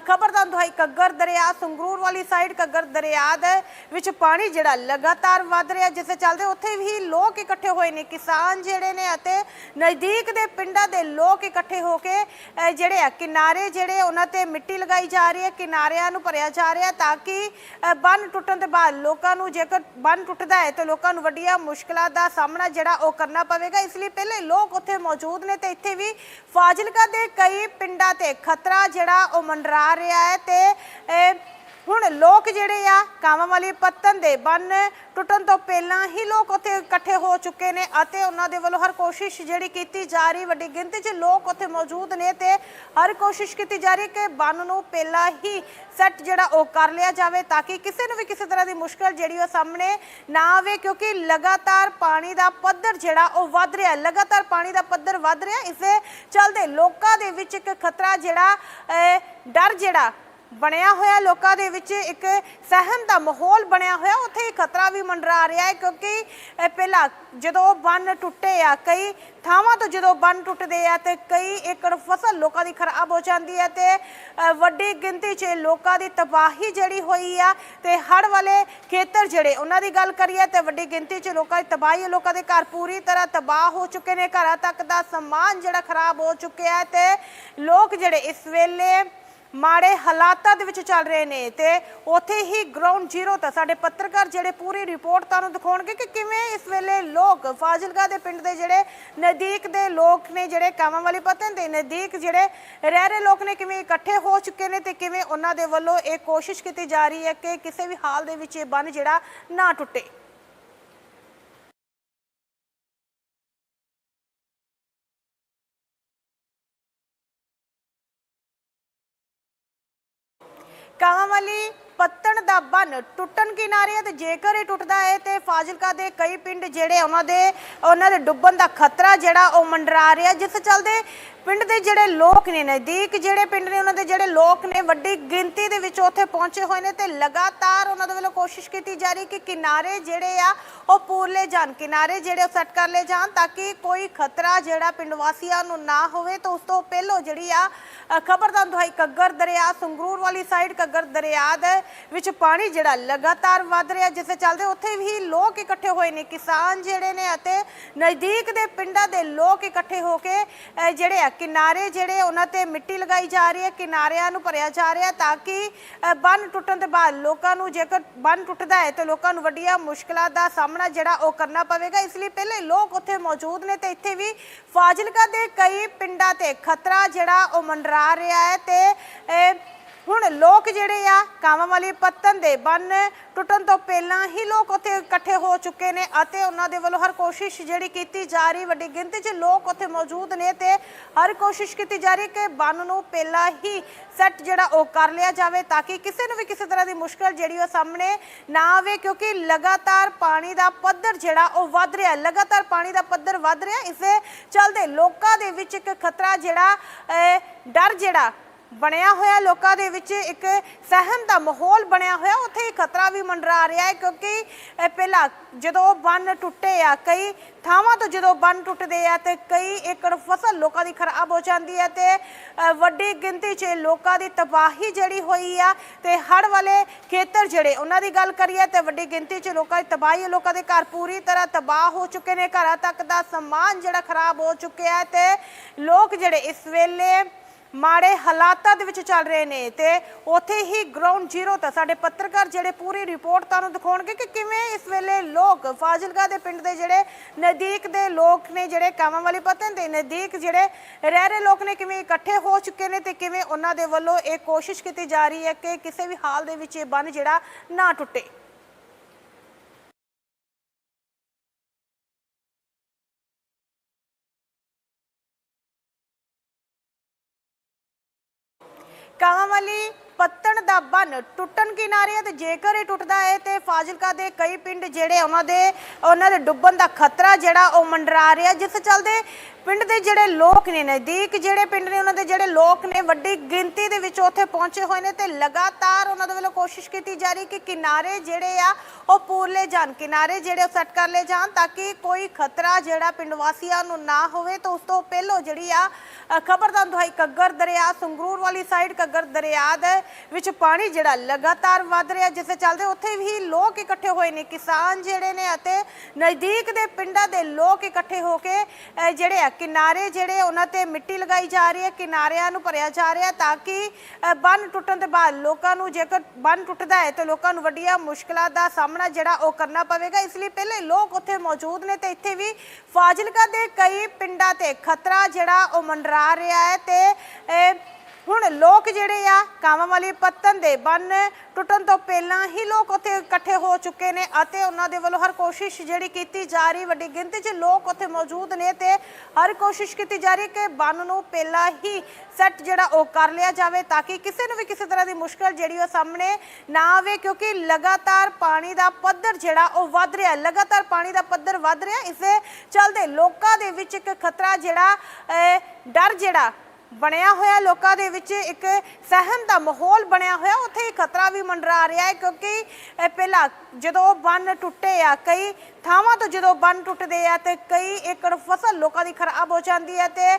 ਖਬਰਦਾਰ ਦਵਾਈ ਕੱਗਰ ਦਰਿਆ, ਸੰਗਰੂਰ ਵਾਲੀ ਸਾਈਡ ਕੱਗਰ ਦਰਿਆ ਦੇ ਵਿੱਚ ਪਾਣੀ ਜਿਹੜਾ ਲਗਾਤਾਰ ਵੱਧ ਰਿਹਾ, ਜਿਸ ਦੇ ਚੱਲਦੇ ਉੱਥੇ ਵੀ ਲੋਕ ਇਕੱਠੇ ਹੋਏ ਨੇ। ਕਿਸਾਨ ਜਿਹੜੇ ਨੇ ਅਤੇ ਨਜ਼ਦੀਕ ਦੇ ਪਿੰਡਾਂ ਦੇ ਲੋਕ ਇਕੱਠੇ ਹੋ ਕੇ ਜਿਹੜੇ ਆ, ਕਿਨਾਰੇ ਜਿਹੜੇ ਉਹਨਾਂ ਤੇ ਮਿੱਟੀ ਲਗਾਈ ਜਾ ਰਹੀ ਹੈ, ਕਿਨਾਰਿਆਂ ਨੂੰ ਭਰਿਆ ਜਾ ਰਿਹਾ ਤਾਂ ਕਿ ਬੰਨ ਟੁੱਟਣ ਦੇ ਬਾਅਦ ਲੋਕਾਂ ਨੂੰ ਜੇਕਰ ਬੰਨ ਟੁੱਟਦਾ ਹੈ ਤਾਂ ਲੋਕਾਂ ਨੂੰ ਵੱਡੀਆਂ ਮੁਸ਼ਕਲਾਂ ਦਾ ਸਾਹਮਣਾ ਜਿਹੜਾ ਉਹ ਕਰਨਾ ਪਵੇਗਾ। ਇਸ ਲਈ ਪਹਿਲੇ ਲੋਕ ਉੱਥੇ ਮੌਜੂਦ ਨੇ ਤੇ ਇੱਥੇ ਵੀ ਫਾਜ਼ਿਲਕਾ ਦੇ ਕਈ ਪਿੰਡਾਂ ਤੇ ਖਤਰਾ ਜਿਹੜਾ ਉਹ ਮੰਡਰਾ ਰਿਹਾ ਹੈ ਤੇ ਹੁਣ ਲੋਕ ਜਿਹੜੇ ਆ ਕਾਵਾਂ ਵਾਲੀ ਪੱਤਨ ਦੇ ਬੰਨ ਟੁੱਟਣ ਤੋਂ ਪਹਿਲਾਂ ਹੀ ਲੋਕ ਉੱਥੇ ਇਕੱਠੇ ਹੋ ਚੁੱਕੇ ਨੇ ਅਤੇ ਉਹਨਾਂ ਦੇ ਵੱਲੋਂ ਹਰ ਕੋਸ਼ਿਸ਼ ਜਿਹੜੀ ਕੀਤੀ ਜਾ ਰਹੀ, ਵੱਡੀ ਗਿਣਤੀ 'ਚ ਲੋਕ ਉੱਥੇ ਮੌਜੂਦ ਨੇ ਤੇ ਹਰ ਕੋਸ਼ਿਸ਼ ਕੀਤੀ ਜਾ ਰਹੀ ਕਿ ਬੰਨ ਨੂੰ ਪਹਿਲਾਂ ਹੀ ਸੈੱਟ ਜਿਹੜਾ ਉਹ ਕਰ ਲਿਆ ਜਾਵੇ ਤਾਂ ਕਿ ਕਿਸੇ ਨੂੰ ਵੀ ਕਿਸੇ ਤਰ੍ਹਾਂ ਦੀ ਮੁਸ਼ਕਲ ਜਿਹੜੀ ਉਹ ਸਾਹਮਣੇ ਨਾ ਆਵੇ, ਕਿਉਂਕਿ ਲਗਾਤਾਰ ਪਾਣੀ ਦਾ ਪੱਧਰ ਜਿਹੜਾ ਉਹ ਵੱਧ ਰਿਹਾ ਲਗਾਤਾਰ ਪਾਣੀ ਦਾ ਪੱਧਰ ਵੱਧ ਰਿਹਾ ਹੈ। ਇਸੇ ਚੱਲਦੇ ਲੋਕਾਂ ਦੇ ਵਿੱਚ ਇੱਕ ਖਤਰਾ ਜਿਹੜਾ ਡਰ ਜਿਹੜਾ ਬਣਿਆ ਹੋਇਆ ਲੋਕਾਂ ਦੇ ਵਿੱਚ ਇੱਕ ਸਹਿਮ ਦਾ ਮਾਹੌਲ ਬਣਿਆ ਹੋਇਆ। ਉੱਥੇ ਹੀ ਖਤਰਾ ਵੀ ਮੰਡਰਾ ਰਿਹਾ ਹੈ ਕਿਉਂਕਿ ਪਹਿਲਾਂ ਜਦੋਂ ਬੰਨ ਟੁੱਟੇ ਆ, ਕਈ ਥਾਵਾਂ ਤੋਂ ਜਦੋਂ ਬੰਨ ਟੁੱਟਦੇ ਆ ਤੇ ਕਈ ਏਕੜ ਫਸਲ ਲੋਕਾਂ ਦੀ ਖਰਾਬ ਹੋ ਜਾਂਦੀ ਹੈ ਤੇ ਵੱਡੀ ਗਿਣਤੀ 'ਚ ਲੋਕਾਂ ਦੀ ਤਬਾਹੀ ਜਿਹੜੀ ਹੋਈ ਆ ਤੇ ਹੜ ਵਾਲੇ ਖੇਤਰ ਜਿਹੜੇ ਉਹਨਾਂ ਦੀ ਗੱਲ ਕਰੀਏ ਤੇ ਵੱਡੀ ਗਿਣਤੀ 'ਚ ਲੋਕਾਂ ਦੀ ਤਬਾਹੀ ਲੋਕਾਂ ਦੇ ਘਰ ਪੂਰੀ ਤਰ੍ਹਾਂ ਤਬਾਹ ਹੋ ਚੁੱਕੇ ਨੇ। ਘਰਾਂ ਤੱਕ ਦਾ ਸਮਾਨ ਜਿਹੜਾ ਖਰਾਬ ਹੋ ਚੁੱਕਿਆ ਹੈ ਤੇ ਲੋਕ ਜਿਹੜੇ ਇਸ ਵੇਲੇ ਮਾੜੇ ਹਾਲਾਤਾਂ ਦੇ ਵਿੱਚ ਚੱਲ ਰਹੇ ਨੇ ਤੇ ਉੱਥੇ ਹੀ ਗਰਾਊਂਡ ਜ਼ੀਰੋ ਤਾਂ ਸਾਡੇ ਪੱਤਰਕਾਰ ਜਿਹੜੇ ਪੂਰੀ ਰਿਪੋਰਟ ਤੁਹਾਨੂੰ ਦਿਖਾਉਣਗੇ ਕਿ ਕਿਵੇਂ ਇਸ ਵੇਲੇ ਲੋਕ ਫਾਜ਼ਿਲਕਾ ਦੇ ਪਿੰਡ ਦੇ ਜਿਹੜੇ ਨਜ਼ਦੀਕ ਦੇ ਲੋਕ ਨੇ, ਜਿਹੜੇ ਕਾਵਾਂ ਵਾਲੀ ਪਤਨ ਦੇ ਨਜ਼ਦੀਕ ਜਿਹੜੇ ਰਹਿ ਰਹੇ ਲੋਕ ਨੇ, ਕਿਵੇਂ ਇਕੱਠੇ ਹੋ ਚੁੱਕੇ ਨੇ ਤੇ ਕਿਵੇਂ ਉਹਨਾਂ ਦੇ ਵੱਲੋਂ ਇਹ ਕੋਸ਼ਿਸ਼ ਕੀਤੀ ਜਾ ਰਹੀ ਹੈ ਕਿ ਕਿਸੇ ਵੀ ਹਾਲ ਦੇ ਵਿੱਚ ਇਹ ਬੰਨ ਜਿਹੜਾ ਨਾ ਟੁੱਟੇ। ਕਾਵਾਂ ਵਾਲੀ ਪੱਤਣ ਦਾ ਬੰਨ ਟੁੱਟਣ ਕਿਨਾਰੇ ਹੈ ਤੇ ਜੇਕਰ ਇਹ ਟੁੱਟਦਾ ਹੈ ਤੇ ਫਾਜ਼ਿਲਕਾ ਦੇ ਕਈ ਪਿੰਡ ਜਿਹੜੇ ਉਹਨਾਂ ਦੇ ਉਹਨਾਂ ਦੇ ਡੁੱਬਣ ਦਾ ਖਤਰਾ ਜਿਹੜਾ ਉਹ ਮੰਡਰਾ ਰਿਹਾ। ਜਿਸ ਚਲਦੇ ਪਿੰਡ ਦੇ ਜਿਹੜੇ ਲੋਕ ਨੇ ਨਜ਼ਦੀਕ ਜਿਹੜੇ ਪਿੰਡ ਨੇ ਉਹਨਾਂ ਦੇ ਜਿਹੜੇ ਲੋਕ ਨੇ ਵੱਡੀ ਗਿਣਤੀ ਦੇ ਵਿੱਚ ਉੱਥੇ ਪਹੁੰਚੇ ਹੋਏ ਨੇ ਤੇ ਲਗਾਤਾਰ ਉਹਨਾਂ ਦੇ ਵੱਲੋਂ ਕੋਸ਼ਿਸ਼ ਕੀਤੀ ਜਾ ਰਹੀ ਕਿ ਕਿਨਾਰੇ ਜਿਹੜੇ ਆ ਉਹ ਪੂਰਲੇ ਜਾਣ ਕਿਨਾਰੇ ਜਿਹੜੇ ਸੈੱਟ ਕਰ ਲਏ ਜਾਣ ਤਾਂ ਕਿ ਕੋਈ ਖਤਰਾ ਜਿਹੜਾ ਪਿੰਡ ਵਾਸੀਆਂ ਨੂੰ ਨਾ ਹੋਵੇ। ਤਾਂ ਉਸ ਤੋਂ ਪਹਿਲਾਂ ਜਿਹੜੀ ਆ ਅ, ਖਬਰਦਾਰ ਦੁਹਾਈ ਕੱਗਰ ਦਰਿਆ ਸੰਗਰੂਰ ਵਾਲੀ ਸਾਈਡ ਕੱਗਰ ਦਰਿਆ ਦੇ ਵਿੱਚ ਪਾਣੀ ਜਿਹੜਾ ਲਗਾਤਾਰ ਵੱਧ ਰਿਹਾ, ਜਿਸ ਦੇ ਚੱਲਦੇ ਉੱਥੇ ਵੀ ਲੋਕ ਇਕੱਠੇ ਹੋਏ ਨੇ। ਕਿਸਾਨ ਜਿਹੜੇ ਨੇ ਅਤੇ ਨਜ਼ਦੀਕ ਦੇ ਪਿੰਡਾਂ ਦੇ ਲੋਕ ਇਕੱਠੇ ਹੋ ਕੇ ਜਿਹੜੇ ਆ, ਕਿਨਾਰੇ ਜਿਹੜੇ ਉਹਨਾਂ ਤੇ ਮਿੱਟੀ ਲਗਾਈ ਜਾ ਰਹੀ ਹੈ, ਕਿਨਾਰਿਆਂ ਨੂੰ ਭਰਿਆ ਜਾ ਰਿਹਾ ਤਾਂ ਕਿ ਬੰਨ ਟੁੱਟਣ ਦੇ ਬਾਅਦ ਲੋਕਾਂ ਨੂੰ ਜੇਕਰ ਬੰਨ ਟੁੱਟਦਾ ਹੈ ਤਾਂ ਲੋਕਾਂ ਨੂੰ ਵੱਡੀਆਂ ਮੁਸ਼ਕਲਾਂ ਦਾ ਸਾਹਮਣਾ ਜਿਹੜਾ ਉਹ ਕਰਨਾ ਪਵੇਗਾ। ਇਸ ਲਈ ਪਹਿਲੇ ਲੋਕ ਉੱਥੇ ਮੌਜੂਦ ਨੇ ਤੇ ਇੱਥੇ ਵੀ ਫਾਜ਼ਿਲਕਾ ਦੇ ਕਈ ਪਿੰਡਾਂ ਤੇ ਖਤਰਾ ਜਿਹੜਾ ਉਹ ਮੰਡਰਾ ਰਿਹਾ ਹੈ ਤੇ ਹੁਣ ਲੋਕ ਜਿਹੜੇ ਆ ਕਾਵਾਂ ਵਾਲੀ ਪੱਤਨ ਦੇ ਬੰਨ ਟੁੱਟਣ ਤੋਂ ਪਹਿਲਾਂ ਹੀ ਲੋਕ ਉੱਥੇ ਇਕੱਠੇ ਹੋ ਚੁੱਕੇ ਨੇ ਅਤੇ ਉਹਨਾਂ ਦੇ ਵੱਲੋਂ ਹਰ ਕੋਸ਼ਿਸ਼ ਜਿਹੜੀ ਕੀਤੀ ਜਾ ਰਹੀ, ਵੱਡੀ ਗਿਣਤੀ 'ਚ ਲੋਕ ਉੱਥੇ ਮੌਜੂਦ ਨੇ ਤੇ ਹਰ ਕੋਸ਼ਿਸ਼ ਕੀਤੀ ਜਾ ਰਹੀ ਕਿ ਬੰਨ ਨੂੰ ਪਹਿਲਾਂ ਹੀ ਸੈੱਟ ਜਿਹੜਾ ਉਹ ਕਰ ਲਿਆ ਜਾਵੇ ਤਾਂ ਕਿ ਕਿਸੇ ਨੂੰ ਵੀ ਕਿਸੇ ਤਰ੍ਹਾਂ ਦੀ ਮੁਸ਼ਕਲ ਜਿਹੜੀ ਉਹ ਸਾਹਮਣੇ ਨਾ ਆਵੇ, ਕਿਉਂਕਿ ਲਗਾਤਾਰ ਪਾਣੀ ਦਾ ਪੱਧਰ ਜਿਹੜਾ ਉਹ ਵੱਧ ਰਿਹਾ, ਲਗਾਤਾਰ ਪਾਣੀ ਦਾ ਪੱਧਰ ਵੱਧ ਰਿਹਾ ਹੈ। ਇਸੇ ਚੱਲਦੇ ਲੋਕਾਂ ਦੇ ਵਿੱਚ ਇੱਕ ਖਤਰਾ ਜਿਹੜਾ ਡਰ ਜਿਹੜਾ ਬਣਿਆ ਹੋਇਆ ਲੋਕਾਂ ਦੇ ਵਿੱਚ ਇੱਕ ਸਹਿਮ ਦਾ ਮਾਹੌਲ ਬਣਿਆ ਹੋਇਆ। ਉੱਥੇ ਹੀ ਖਤਰਾ ਵੀ ਮੰਡਰਾ ਰਿਹਾ ਹੈ ਕਿਉਂਕਿ ਪਹਿਲਾਂ ਜਦੋਂ ਬੰਨ ਟੁੱਟੇ ਆ, ਕਈ ਥਾਵਾਂ ਤੋਂ ਜਦੋਂ ਬੰਨ ਟੁੱਟਦੇ ਆ ਤੇ ਕਈ ਏਕੜ ਫਸਲ ਲੋਕਾਂ ਦੀ ਖਰਾਬ ਹੋ ਜਾਂਦੀ ਹੈ ਤੇ ਵੱਡੀ ਗਿਣਤੀ 'ਚ ਲੋਕਾਂ ਦੀ ਤਬਾਹੀ ਜਿਹੜੀ ਹੋਈ ਆ ਤੇ ਹੜ ਵਾਲੇ ਖੇਤਰ ਜਿਹੜੇ ਉਹਨਾਂ ਦੀ ਗੱਲ ਕਰੀਏ ਤੇ ਵੱਡੀ ਗਿਣਤੀ 'ਚ ਲੋਕਾਂ ਦੀ ਤਬਾਹੀ ਲੋਕਾਂ ਦੇ ਘਰ ਪੂਰੀ ਤਰ੍ਹਾਂ ਤਬਾਹ ਹੋ ਚੁੱਕੇ ਨੇ। ਘਰਾਂ ਤੱਕ ਦਾ ਸਮਾਨ ਜਿਹੜਾ ਖਰਾਬ ਹੋ ਚੁੱਕਿਆ ਹੈ ਤੇ ਲੋਕ ਜਿਹੜੇ ਇਸ ਵੇਲੇ ਮਾੜੇ ਹਾਲਾਤਾਂ ਦੇ ਵਿੱਚ ਚੱਲ ਰਹੇ ਨੇ ਤੇ ਉੱਥੇ ਹੀ ਗਰਾਊਂਡ ਜ਼ੀਰੋ ਤਾਂ ਸਾਡੇ ਪੱਤਰਕਾਰ ਜਿਹੜੇ ਪੂਰੀ ਰਿਪੋਰਟ ਤੁਹਾਨੂੰ ਦਿਖਾਉਣਗੇ ਕਿ ਕਿਵੇਂ ਇਸ ਵੇਲੇ ਲੋਕ ਫਾਜ਼ਿਲਕਾ ਦੇ ਪਿੰਡ ਦੇ ਜਿਹੜੇ ਨਜ਼ਦੀਕ ਦੇ ਲੋਕ ਨੇ, ਜਿਹੜੇ ਕਾਮਾਂ ਵਾਲੀ ਪਤਨ ਦੇ ਨਜ਼ਦੀਕ ਜਿਹੜੇ ਰਹਿ ਰਹੇ ਲੋਕ ਨੇ, ਕਿਵੇਂ ਇਕੱਠੇ ਹੋ ਚੁੱਕੇ ਨੇ ਤੇ ਕਿਵੇਂ ਉਹਨਾਂ ਦੇ ਵੱਲੋਂ ਇਹ ਕੋਸ਼ਿਸ਼ ਕੀਤੀ ਜਾ ਰਹੀ ਹੈ ਕਿ ਕਿਸੇ ਵੀ ਹਾਲ ਦੇ ਵਿੱਚ ਇਹ ਬੰਨ ਜਿਹੜਾ ਨਾ ਟੁੱਟੇ। ਕਾਵਾਂ ਪੱਤਣ ਦਾ ਬੰਨ ਟੁੱਟਣ ਕਿਨਾਰੇ ਆ ਤੇ ਜੇਕਰ ਇਹ ਟੁੱਟਦਾ ਹੈ ਤੇ ਫਾਜ਼ਿਲਕਾ ਦੇ ਕਈ ਪਿੰਡ ਜਿਹੜੇ ਉਹਨਾਂ ਦੇ ਉਹਨਾਂ ਦੇ ਡੁੱਬਣ ਦਾ ਖਤਰਾ ਜਿਹੜਾ ਉਹ ਮੰਡਰਾ ਰਿਹਾ। ਜਿਸ ਚੱਲਦੇ ਪਿੰਡ ਦੇ ਜਿਹੜੇ ਲੋਕ ਨੇ, ਨਜ਼ਦੀਕ ਜਿਹੜੇ ਪਿੰਡ ਨੇ, ਉਹਨਾਂ ਦੇ ਜਿਹੜੇ ਲੋਕ ਨੇ, ਵੱਡੀ ਗਿਣਤੀ ਦੇ ਵਿੱਚ ਉੱਥੇ ਪਹੁੰਚੇ ਹੋਏ ਨੇ ਤੇ ਲਗਾਤਾਰ ਉਹਨਾਂ ਦੇ ਵੱਲੋਂ ਕੋਸ਼ਿਸ਼ ਕੀਤੀ ਜਾ ਰਹੀ ਕਿ ਕਿਨਾਰੇ ਜਿਹੜੇ ਆ, ਉਹ ਪੂਰਲੇ ਜਾਣ, ਕਿਨਾਰੇ ਜਿਹੜੇ ਉਹ ਸੈੱਟ ਕਰ ਲਏ ਜਾਣ ਤਾਂ ਕਿ ਕੋਈ ਖਤਰਾ ਜਿਹੜਾ ਪਿੰਡ ਵਾਸੀਆਂ ਨੂੰ ਨਾ ਹੋਵੇ। ਤਾਂ ਉਸ ਤੋਂ ਪਹਿਲਾਂ ਜਿਹੜੀ ਆ ਅ, ਖਬਰਦਾਰ ਦੁਹਾਈ ਕੱਗਰ ਦਰਿਆ ਸੰਗਰੂਰ ਵਾਲੀ ਸਾਈਡ ਕੱਗਰ ਦਰਿਆ ਦੇ ਵਿੱਚ ਪਾਣੀ ਜਿਹੜਾ ਲਗਾਤਾਰ ਵੱਧ ਰਿਹਾ ਜਿਸ ਦੇ ਚੱਲਦੇ ਉੱਥੇ ਵੀ ਲੋਕ ਇਕੱਠੇ ਹੋਏ ਨੇ। ਕਿਸਾਨ ਜਿਹੜੇ ਨੇ ਅਤੇ ਨਜ਼ਦੀਕ ਦੇ ਪਿੰਡਾਂ ਦੇ ਲੋਕ ਇਕੱਠੇ ਹੋ ਕੇ ਜਿਹੜੇ ਆ ਕਿਨਾਰੇ ਜਿਹੜੇ ਉਹਨਾਂ ਤੇ ਮਿੱਟੀ ਲਗਾਈ ਜਾ ਰਹੀ ਹੈ ਕਿਨਾਰਿਆਂ ਨੂੰ ਭਰਿਆ ਜਾ ਰਿਹਾ ਤਾਂ ਕਿ ਬੰਨ ਟੁੱਟਣ ਦੇ ਬਾਅਦ ਲੋਕਾਂ ਨੂੰ ਜੇਕਰ ਬੰਨ ਟੁੱਟਦਾ ਹੈ ਤਾਂ ਲੋਕਾਂ ਨੂੰ ਵੱਡੀਆਂ ਮੁਸ਼ਕਲਾਂ ਦਾ ਸਾਹਮਣਾ ਜਿਹੜਾ ਉਹ ਕਰਨਾ ਪਵੇਗਾ। ਇਸ ਲਈ ਪਹਿਲੇ ਲੋਕ ਉੱਥੇ ਮੌਜੂਦ ਨੇ ਤੇ ਇੱਥੇ ਵੀ ਫਾਜ਼ਿਲਕਾ ਦੇ ਕਈ ਪਿੰਡਾਂ ਤੇ ਖਤਰਾ ਜਿਹੜਾ ਉਹ ਮੰਡਰਾ ਰਿਹਾ ਹੈ ਤੇ ਹੁਣ ਲੋਕ ਜਿਹੜੇ ਆ ਕਾਵਾਂ ਵਾਲੀ ਪੱਤਨ ਦੇ ਬੰਨ ਟੁੱਟਣ ਤੋਂ ਪਹਿਲਾਂ ਹੀ ਲੋਕ ਉੱਥੇ ਇਕੱਠੇ ਹੋ ਚੁੱਕੇ ਨੇ ਅਤੇ ਉਹਨਾਂ ਦੇ ਵੱਲੋਂ ਹਰ ਕੋਸ਼ਿਸ਼ ਜਿਹੜੀ ਕੀਤੀ ਜਾ ਰਹੀ, ਵੱਡੀ ਗਿਣਤੀ 'ਚ ਲੋਕ ਉੱਥੇ ਮੌਜੂਦ ਨੇ ਤੇ ਹਰ ਕੋਸ਼ਿਸ਼ ਕੀਤੀ ਜਾ ਰਹੀ ਕਿ ਬੰਨ ਨੂੰ ਪਹਿਲਾਂ ਹੀ ਸੈੱਟ ਜਿਹੜਾ ਉਹ ਕਰ ਲਿਆ ਜਾਵੇ ਤਾਂ ਕਿ ਕਿਸੇ ਨੂੰ ਵੀ ਕਿਸੇ ਤਰ੍ਹਾਂ ਦੀ ਮੁਸ਼ਕਲ ਜਿਹੜੀ ਉਹ ਸਾਹਮਣੇ ਨਾ ਆਵੇ, ਕਿਉਂਕਿ ਲਗਾਤਾਰ ਪਾਣੀ ਦਾ ਪੱਧਰ ਜਿਹੜਾ ਉਹ ਵੱਧ ਰਿਹਾ, ਲਗਾਤਾਰ ਪਾਣੀ ਦਾ ਪੱਧਰ ਵੱਧ ਰਿਹਾ। ਇਸੇ ਚੱਲਦੇ ਲੋਕਾਂ ਦੇ ਵਿੱਚ ਇੱਕ ਖਤਰਾ ਜਿਹੜਾ ਡਰ ਜਿਹੜਾ ਬਣਿਆ ਹੋਇਆ ਲੋਕਾਂ ਦੇ ਵਿੱਚ ਇੱਕ ਸਹਿਮ ਦਾ ਮਾਹੌਲ ਬਣਿਆ ਹੋਇਆ। ਉੱਥੇ ਹੀ ਖਤਰਾ ਵੀ ਮੰਡਰਾ ਰਿਹਾ ਹੈ ਕਿਉਂਕਿ ਪਹਿਲਾਂ ਜਦੋਂ ਬੰਨ ਟੁੱਟੇ ਆ, ਕਈ ਥਾਵਾਂ ਤੋਂ ਜਦੋਂ ਬੰਨ ਟੁੱਟਦੇ ਆ ਤੇ ਕਈ ਏਕੜ ਫਸਲ ਲੋਕਾਂ ਦੀ ਖਰਾਬ ਹੋ ਜਾਂਦੀ ਹੈ ਤੇ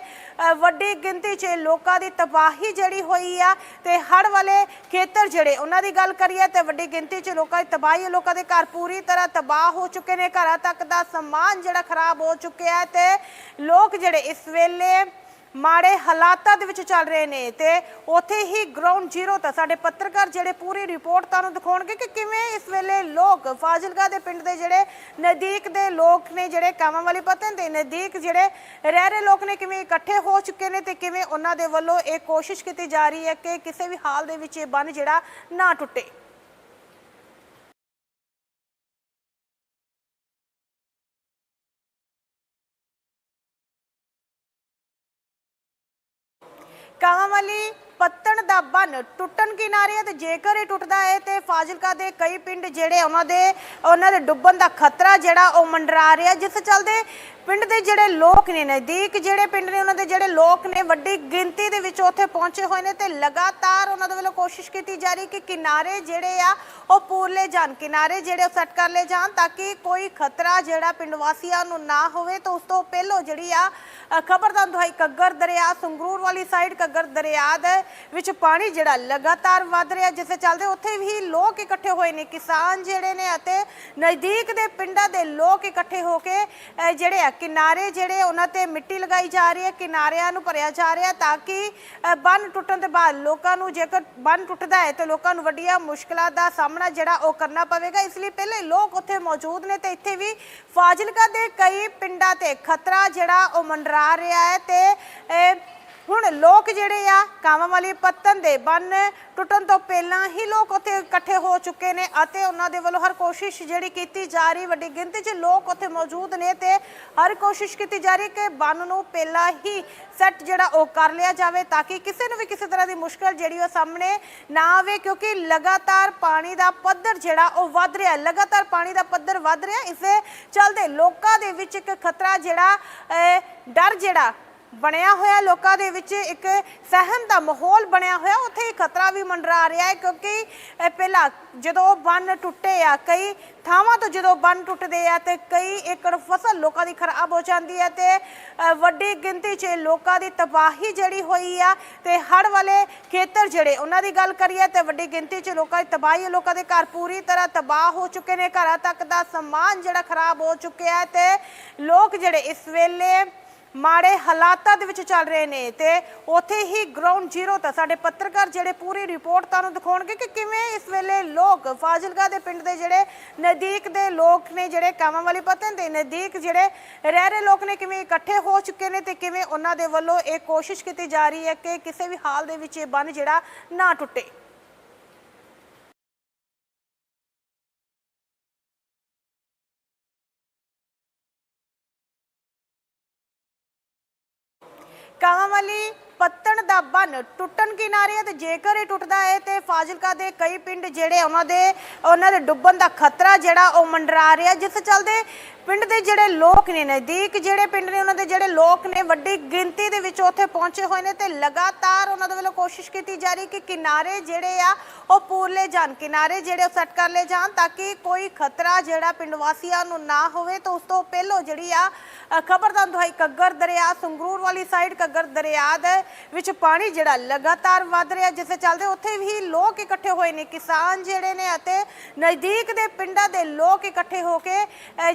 ਵੱਡੀ ਗਿਣਤੀ 'ਚ ਲੋਕਾਂ ਦੀ ਤਬਾਹੀ ਜਿਹੜੀ ਹੋਈ ਆ ਤੇ ਹੜ ਵਾਲੇ ਖੇਤਰ ਜਿਹੜੇ ਉਹਨਾਂ ਦੀ ਗੱਲ ਕਰੀਏ ਤੇ ਵੱਡੀ ਗਿਣਤੀ 'ਚ ਲੋਕਾਂ ਦੀ ਤਬਾਹੀ ਲੋਕਾਂ ਦੇ ਘਰ ਪੂਰੀ ਤਰ੍ਹਾਂ ਤਬਾਹ ਹੋ ਚੁੱਕੇ ਨੇ। ਘਰਾਂ ਤੱਕ ਦਾ ਸਮਾਨ ਜਿਹੜਾ ਖਰਾਬ ਹੋ ਚੁੱਕਿਆ ਹੈ ਤੇ ਲੋਕ ਜਿਹੜੇ ਇਸ ਵੇਲੇ ਮਾੜੇ ਹਾਲਾਤਾਂ ਦੇ ਵਿੱਚ ਚੱਲ ਰਹੇ ਨੇ ਤੇ ਉੱਥੇ ਹੀ ਗਰਾਊਂਡ ਜ਼ੀਰੋ ਤਾਂ ਸਾਡੇ ਪੱਤਰਕਾਰ ਜਿਹੜੇ ਪੂਰੀ ਰਿਪੋਰਟ ਤੁਹਾਨੂੰ ਦਿਖਾਉਣਗੇ ਕਿ ਕਿਵੇਂ ਇਸ ਵੇਲੇ ਲੋਕ ਫਾਜ਼ਿਲਕਾ ਦੇ ਪਿੰਡ ਦੇ ਜਿਹੜੇ ਨਜ਼ਦੀਕ ਦੇ ਲੋਕ ਨੇ, ਜਿਹੜੇ ਕਾਵਾਂ ਵਾਲੀ ਪਤਨ ਦੇ ਨਜ਼ਦੀਕ ਜਿਹੜੇ ਰਹਿ ਰਹੇ ਲੋਕ ਨੇ, ਕਿਵੇਂ ਇਕੱਠੇ ਹੋ ਚੁੱਕੇ ਨੇ ਤੇ ਕਿਵੇਂ ਉਹਨਾਂ ਦੇ ਵੱਲੋਂ ਇਹ ਕੋਸ਼ਿਸ਼ ਕੀਤੀ ਜਾ ਰਹੀ ਹੈ ਕਿ ਕਿਸੇ ਵੀ ਹਾਲ ਦੇ ਵਿੱਚ ਇਹ ਬੰਨ ਜਿਹੜਾ ਨਾ ਟੁੱਟੇ। ਦਾ ਬੰਨ ਟੁੱਟਣ ਕਿਨਾਰੇ ਹੈ ਤੇ ਜੇਕਰ ਇਹ ਟੁੱਟਦਾ ਹੈ ਤੇ ਫਾਜ਼ਿਲਕਾ ਦੇ ਕਈ ਪਿੰਡ ਜਿਹੜੇ ਉਹਨਾਂ ਦੇ ਉਹਨਾਂ ਦੇ ਡੁੱਬਣ ਦਾ ਖਤਰਾ ਜਿਹੜਾ ਉਹ ਮੰਡਰਾ ਰਿਹਾ ਜਿਸ ਚੱਲਦੇ ਪਿੰਡ ਦੇ ਜਿਹੜੇ ਲੋਕ ਨੇ ਨਜ਼ਦੀਕ ਜਿਹੜੇ ਪਿੰਡ ਨੇ ਉਹਨਾਂ ਦੇ ਜਿਹੜੇ ਲੋਕ ਨੇ ਵੱਡੀ ਗਿਣਤੀ ਦੇ ਵਿੱਚ ਉੱਥੇ ਪਹੁੰਚੇ ਹੋਏ ਨੇ ਤੇ ਲਗਾਤਾਰ ਉਹਨਾਂ ਦੇ ਵੱਲੋਂ ਕੋਸ਼ਿਸ਼ ਕੀਤੀ ਜਾ ਰਹੀ ਕਿ ਕਿਨਾਰੇ ਜਿਹੜੇ ਆ ਉਹ ਪੂਰਲੇ ਜਾਣ ਕਿਨਾਰੇ ਜਿਹੜੇ ਉਹ ਸੈੱਟ ਕਰ ਲਏ ਜਾਣ ਤਾਂ ਕਿ ਕੋਈ ਖਤਰਾ ਜਿਹੜਾ ਪਿੰਡ ਵਾਸੀਆਂ ਨੂੰ ਨਾ ਹੋਵੇ ਤਾਂ ਉਸ ਤੋਂ ਪਹਿਲਾਂ ਜਿਹੜੀ ਆ ਅ, ਖਬਰਦਾਰ ਦੁਹਾਈ ਕੱਗਰ ਦਰਿਆ ਸੰਗਰੂਰ ਵਾਲੀ ਸਾਈਡ ਕੱਗਰ ਦਰਿਆ ਦੇ ਵਿੱਚ ਪਾਣੀ ਜਿਹੜਾ ਲਗਾਤਾਰ ਵੱਧ ਰਿਹਾ ਜਿਸ ਦੇ ਚੱਲਦੇ ਉੱਥੇ ਵੀ ਲੋਕ ਇਕੱਠੇ ਹੋਏ ਨੇ ਕਿਸਾਨ ਜਿਹੜੇ ਨੇ ਅਤੇ ਨਜ਼ਦੀਕ ਦੇ ਪਿੰਡਾਂ ਦੇ ਲੋਕ ਇਕੱਠੇ ਹੋ ਕੇ ਜਿਹੜੇ ਆ ਕਿਨਾਰੇ ਜਿਹੜੇ ਉਹਨਾਂ ਤੇ ਮਿੱਟੀ ਲਗਾਈ ਜਾ ਰਹੀ ਹੈ, ਕਿਨਾਰਿਆਂ ਨੂੰ ਭਰਿਆ ਜਾ ਰਿਹਾ ਤਾਂ ਕਿ ਬੰਨ ਟੁੱਟਣ ਦੇ ਬਾਅਦ ਲੋਕਾਂ ਨੂੰ ਜੇਕਰ ਬੰਨ ਟੁੱਟਦਾ ਹੈ ਤਾਂ ਲੋਕਾਂ ਨੂੰ ਵੱਡੀਆਂ ਮੁਸ਼ਕਲਾਂ ਦਾ ਸਾਹਮਣਾ ਜਿਹੜਾ ਉਹ ਕਰਨਾ ਪਵੇਗਾ। ਇਸ ਲਈ ਪਹਿਲੇ ਲੋਕ ਉੱਥੇ ਮੌਜੂਦ ਨੇ ਤੇ ਇੱਥੇ ਵੀ ਫਾਜ਼ਿਲਕਾ ਦੇ ਕਈ ਪਿੰਡਾਂ ਤੇ ਖਤਰਾ ਜਿਹੜਾ ਉਹ ਮੰਡਰਾ ਰਿਹਾ ਹੈ ਤੇ ਹੁਣ ਲੋਕ ਜਿਹੜੇ ਆ ਕਾਵਾਂ ਵਾਲੀ ਪੱਤਨ ਦੇ ਬੰਨ ਟੁੱਟਣ ਤੋਂ ਪਹਿਲਾਂ ਹੀ ਲੋਕ ਉੱਥੇ ਇਕੱਠੇ ਹੋ ਚੁੱਕੇ ਨੇ ਅਤੇ ਉਹਨਾਂ ਦੇ ਵੱਲੋਂ ਹਰ ਕੋਸ਼ਿਸ਼ ਜਿਹੜੀ ਕੀਤੀ ਜਾ ਰਹੀ, ਵੱਡੀ ਗਿਣਤੀ 'ਚ ਲੋਕ ਉੱਥੇ ਮੌਜੂਦ ਨੇ ਤੇ ਹਰ ਕੋਸ਼ਿਸ਼ ਕੀਤੀ ਜਾ ਰਹੀ ਕਿ ਬੰਨ ਨੂੰ ਪਹਿਲਾਂ ਹੀ ਸੈੱਟ ਜਿਹੜਾ ਉਹ ਕਰ ਲਿਆ ਜਾਵੇ ਤਾਂ ਕਿ ਕਿਸੇ ਨੂੰ ਵੀ ਕਿਸੇ ਤਰ੍ਹਾਂ ਦੀ ਮੁਸ਼ਕਲ ਜਿਹੜੀ ਉਹ ਸਾਹਮਣੇ ਨਾ ਆਵੇ, ਕਿਉਂਕਿ ਲਗਾਤਾਰ ਪਾਣੀ ਦਾ ਪੱਧਰ ਜਿਹੜਾ ਉਹ ਵੱਧ ਰਿਹਾ, ਲਗਾਤਾਰ ਪਾਣੀ ਦਾ ਪੱਧਰ ਵੱਧ ਰਿਹਾ। ਇਸੇ ਚੱਲਦੇ ਲੋਕਾਂ ਦੇ ਵਿੱਚ ਇੱਕ ਖਤਰਾ ਜਿਹੜਾ ਡਰ ਜਿਹੜਾ ਬਣਿਆ ਹੋਇਆ ਲੋਕਾਂ ਦੇ ਵਿੱਚ ਇੱਕ ਸਹਿਮ ਦਾ ਮਾਹੌਲ ਬਣਿਆ ਹੋਇਆ। ਉੱਥੇ ਹੀ ਖਤਰਾ ਵੀ ਮੰਡਰਾ ਰਿਹਾ ਹੈ ਕਿਉਂਕਿ ਪਹਿਲਾਂ ਜਦੋਂ ਬੰਨ ਟੁੱਟੇ ਆ, ਕਈ ਥਾਵਾਂ ਤੋਂ ਜਦੋਂ ਬੰਨ ਟੁੱਟਦੇ ਆ ਤੇ ਕਈ ਏਕੜ ਫਸਲ ਲੋਕਾਂ ਦੀ ਖਰਾਬ ਹੋ ਜਾਂਦੀ ਹੈ ਤੇ ਵੱਡੀ ਗਿਣਤੀ 'ਚ ਲੋਕਾਂ ਦੀ ਤਬਾਹੀ ਜਿਹੜੀ ਹੋਈ ਆ ਤੇ ਹੜ ਵਾਲੇ ਖੇਤਰ ਜਿਹੜੇ ਉਹਨਾਂ ਦੀ ਗੱਲ ਕਰੀਏ ਤੇ ਵੱਡੀ ਗਿਣਤੀ 'ਚ ਲੋਕਾਂ ਦੀ ਤਬਾਹੀ ਲੋਕਾਂ ਦੇ ਘਰ ਪੂਰੀ ਤਰ੍ਹਾਂ ਤਬਾਹ ਹੋ ਚੁੱਕੇ ਨੇ। ਘਰਾਂ ਤੱਕ ਦਾ ਸਮਾਨ ਜਿਹੜਾ ਖਰਾਬ ਹੋ ਚੁੱਕਿਆ ਹੈ ਤੇ ਲੋਕ ਜਿਹੜੇ ਇਸ ਵੇਲੇ ਮਾੜੇ ਹਾਲਾਤਾਂ ਦੇ ਵਿੱਚ ਚੱਲ ਰਹੇ ਨੇ ਤੇ ਉੱਥੇ ਹੀ ਗਰਾਊਂਡ ਜ਼ੀਰੋ ਤਾਂ ਸਾਡੇ ਪੱਤਰਕਾਰ ਜਿਹੜੇ ਪੂਰੀ ਰਿਪੋਰਟ ਤੁਹਾਨੂੰ ਦਿਖਾਉਣਗੇ ਕਿ ਕਿਵੇਂ ਇਸ ਵੇਲੇ ਲੋਕ ਫਾਜ਼ਿਲਕਾ ਦੇ ਪਿੰਡ ਦੇ ਜਿਹੜੇ ਨਜ਼ਦੀਕ ਦੇ ਲੋਕ ਨੇ, ਜਿਹੜੇ ਕਾਵਾਂ ਵਾਲੀ ਪਤਨ ਦੇ ਨਜ਼ਦੀਕ ਜਿਹੜੇ ਰਹਿ ਰਹੇ ਲੋਕ ਨੇ, ਕਿਵੇਂ ਇਕੱਠੇ ਹੋ ਚੁੱਕੇ ਨੇ ਤੇ ਕਿਵੇਂ ਉਹਨਾਂ ਦੇ ਵੱਲੋਂ ਇਹ ਕੋਸ਼ਿਸ਼ ਕੀਤੀ ਜਾ ਰਹੀ ਹੈ ਕਿ ਕਿਸੇ ਵੀ ਹਾਲ ਦੇ ਵਿੱਚ ਇਹ ਬੰਨ ਜਿਹੜਾ ਨਾ ਟੁੱਟੇ। ਬੰਨ ਟੁੱਟਣ ਕਿਨਾਰੇ ਤੇ ਜੇਕਰ ਇਹ ਟੁੱਟਦਾ ਹੈ ਤੇ ਫਾਜ਼ਿਲਕਾ ਦੇ ਕਈ ਪਿੰਡ ਜਿਹੜੇ ਉਹਨਾਂ ਦੇ ਉਹਨਾਂ ਦੇ ਡੁੱਬਣ ਦਾ ਖਤਰਾ ਜਿਹੜਾ ਉਹ ਮੰਡਰਾ ਰਿਹਾ। ਜਿਸ ਚੱਲਦੇ ਪਿੰਡ ਦੇ ਜਿਹੜੇ ਲੋਕ ਨੇ ਨਜ਼ਦੀਕ ਜਿਹੜੇ ਪਿੰਡ ਨੇ ਉਹਨਾਂ ਦੇ ਜਿਹੜੇ ਲੋਕ ਨੇ ਵੱਡੀ ਗਿਣਤੀ ਦੇ ਵਿੱਚ ਉੱਥੇ ਪਹੁੰਚੇ ਹੋਏ ਨੇ ਤੇ ਲਗਾਤਾਰ ਉਹਨਾਂ ਦੇ ਵੱਲੋਂ ਕੋਸ਼ਿਸ਼ ਕੀਤੀ ਜਾ ਰਹੀ ਕਿ ਕਿਨਾਰੇ ਜਿਹੜੇ ਆ ਉਹ ਪੂਰਲੇ ਜਾਣ ਕਿਨਾਰੇ ਜਿਹੜੇ ਉਹ ਸੈੱਟ ਕਰ ਲਏ ਜਾਣ ਤਾਂ ਕਿ ਕੋਈ ਖਤਰਾ ਜਿਹੜਾ ਪਿੰਡ ਵਾਸੀਆਂ ਨੂੰ ਨਾ ਹੋਵੇ। ਤਾਂ ਉਸ ਤੋਂ ਪਹਿਲਾਂ ਜਿਹੜੀ ਆ ਅ, ਖਬਰਦਾਰ ਦੁਹਾਈ ਕੱਗਰ ਦਰਿਆ ਸੰਗਰੂਰ ਵਾਲੀ ਸਾਈਡ ਕੱਗਰ ਦਰਿਆ ਦੇ ਵਿੱਚ ਪਾਣੀ ਜਿਹੜਾ ਲਗਾਤਾਰ ਵੱਧ ਰਿਹਾ ਜਿਸ ਦੇ ਚੱਲਦੇ ਉੱਥੇ ਵੀ ਲੋਕ ਇਕੱਠੇ ਹੋਏ ਨੇ। ਕਿਸਾਨ ਜਿਹੜੇ ਨੇ ਅਤੇ ਨਜ਼ਦੀਕ ਦੇ ਪਿੰਡਾਂ ਦੇ ਲੋਕ ਇਕੱਠੇ ਹੋ ਕੇ